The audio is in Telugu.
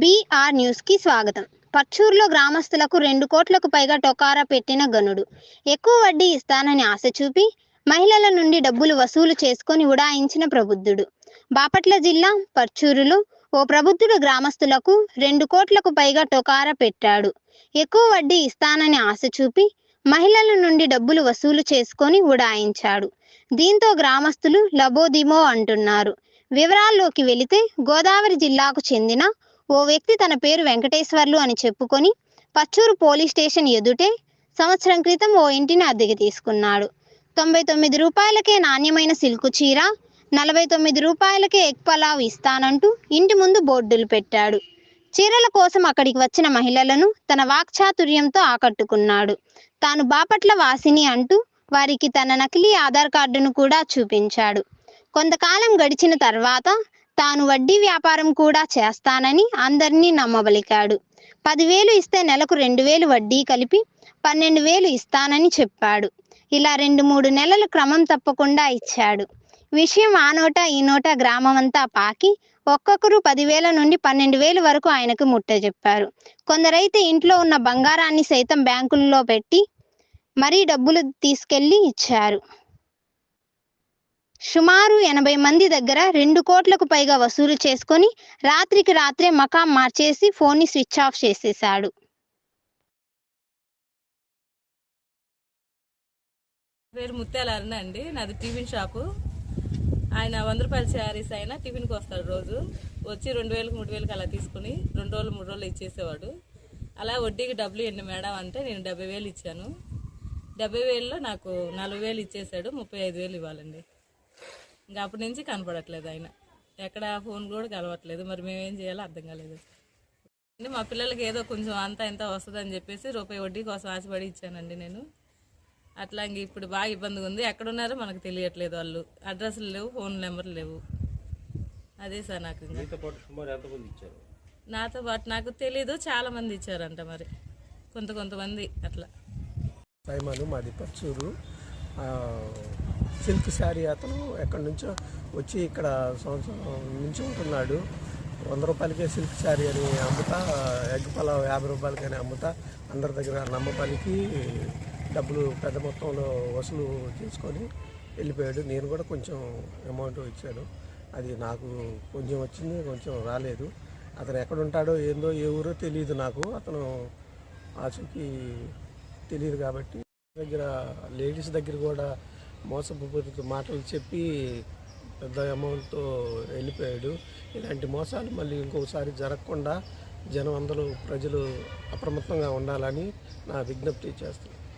బీఆర్ న్యూస్కి స్వాగతం. పచ్చూరులో గ్రామస్తులకు రెండు కోట్లకు పైగా టొకారా పెట్టిన గనుడు. ఎక్కువ వడ్డీ ఇస్తానని ఆశ చూపి మహిళల నుండి డబ్బులు వసూలు చేసుకొని ఉడాయించిన ప్రబుద్ధుడు. బాపట్ల జిల్లా పర్చూరులో ఓ ప్రబుద్ధుడు గ్రామస్తులకు రెండు కోట్లకు పైగా టొకారా పెట్టాడు. ఎక్కువ వడ్డీ ఇస్తానని ఆశ చూపి మహిళల నుండి డబ్బులు వసూలు చేసుకొని ఉడాయించాడు. దీంతో గ్రామస్తులు లబోదిమో అంటున్నారు. వివరాల్లోకి వెళితే గోదావరి జిల్లాకు చెందిన ఓ వ్యక్తి తన పేరు వెంకటేశ్వర్లు అని చెప్పుకొని పచ్చూరు పోలీస్ స్టేషన్ ఎదుటే సంవత్సరం క్రితం ఓ ఇంటిని అద్దెకి తీసుకున్నాడు. తొంభై తొమ్మిది రూపాయలకే నాణ్యమైన సిల్కు చీర నలభై తొమ్మిది రూపాయలకే ఎగ్ పలావ్ ఇస్తానంటూ ఇంటి ముందు బోర్డులు పెట్టాడు. చీరల కోసం అక్కడికి వచ్చిన మహిళలను తన వాక్చాతుర్యంతో ఆకట్టుకున్నాడు. తాను బాపట్ల వాసిని అంటూ వారికి తన నకిలీ ఆధార్ కార్డును కూడా చూపించాడు. కొంతకాలం గడిచిన తర్వాత తాను వడ్డీ వ్యాపారం కూడా చేస్తానని అందరినీ నమ్మబలికాడు. పదివేలు ఇస్తే నెలకు రెండు వేలు వడ్డీ కలిపి పన్నెండు వేలు ఇస్తానని చెప్పాడు. ఇలా రెండు మూడు నెలలు క్రమం తప్పకుండా ఇచ్చాడు. విషయం ఆ నోట ఈ నోట గ్రామమంతా పాకి ఒక్కొక్కరు పదివేల నుండి పన్నెండు వేలు వరకు ఆయనకు ముట్ట చెప్పారు. కొందరైతే ఇంట్లో ఉన్న బంగారాన్ని సైతం బ్యాంకుల్లో పెట్టి మరీ డబ్బులు తీసుకెళ్ళి ఇచ్చారు. సుమారు ఎనభై మంది దగ్గర రెండు కోట్లకు పైగా వసూలు చేసుకొని రాత్రికి రాత్రే మకాం మార్చేసి ఫోన్ని స్విచ్ ఆఫ్ చేసేశాడు. పేరు ముత్యాల అరుణ అండి. నాది టిఫిన్ షాపు. ఆయన వంద రూపాయల శారీస్ అయినా టిఫిన్కి వస్తాడు రోజు. వచ్చి రెండు వేలకు మూడు వేలకు అలా తీసుకుని రెండు రోజులు మూడు రోజులు ఇచ్చేసేవాడు. అలా వడ్డీకి డబ్బులు ఎన్ని మేడం అంటే నేను డెబ్బై వేలు ఇచ్చాను. డెబ్బై వేలలో నాకు నలభై వేలు ఇచ్చేసాడు. ముప్పై ఐదు వేలు ఇవ్వాలండి. ఇంకా అప్పటి నుంచి కనపడట్లేదు ఆయన. ఎక్కడ ఫోన్ కూడా కలవట్లేదు. మరి మేమేం చేయాలో అర్థం కాలేదు. అంటే మా పిల్లలకి ఏదో కొంచెం అంత ఇంత వస్తుందని చెప్పేసి రూపాయి వడ్డీ కోసం ఆశపడి ఇచ్చానండి నేను. అట్లా ఇంక ఇప్పుడు బాగా ఇబ్బందిగా ఉంది. ఎక్కడున్నారో మనకు తెలియట్లేదు వాళ్ళు. అడ్రస్లు లేవు ఫోన్ నెంబర్లు లేవు. అదే సార్ నాకు నాతో పాటు నాకు తెలీదు. చాలా మంది ఇచ్చారంట మరి. కొంత కొంతమంది అట్లా. సైమాను మాది పచ్చూరు. సిల్క్ శారీ అతను ఎక్కడి నుంచో వచ్చి ఇక్కడ సంవత్సరం నుంచి ఉంటున్నాడు. వంద రూపాయలకే సిల్క్ శారీ అని అమ్ముతా ఎగ్ పలావ్ యాభై రూపాయలకని అమ్ముతా అందరి దగ్గర నమ్మకానికి డబ్బులు పెద్ద మొత్తంలో వసూలు చేసుకొని వెళ్ళిపోయాడు. నేను కూడా కొంచెం అమౌంట్ ఇచ్చాను. అది నాకు కొంచెం వచ్చింది కొంచెం రాలేదు. అతను ఎక్కడ ఉంటాడో ఏందో ఏ ఊరో తెలియదు నాకు. అతను ఆచూకీ తెలియదు కాబట్టి దగ్గర లేడీస్ దగ్గర కూడా మోసపూరిత మాటలు చెప్పి పెద్ద అమౌంట్తో వెళ్ళిపోయాడు. ఇలాంటి మోసాలు మళ్ళీ ఇంకొకసారి జరగకుండా జనం అందరూ ప్రజలు అప్రమత్తంగా ఉండాలని నా విజ్ఞప్తి చేస్తున్నాను.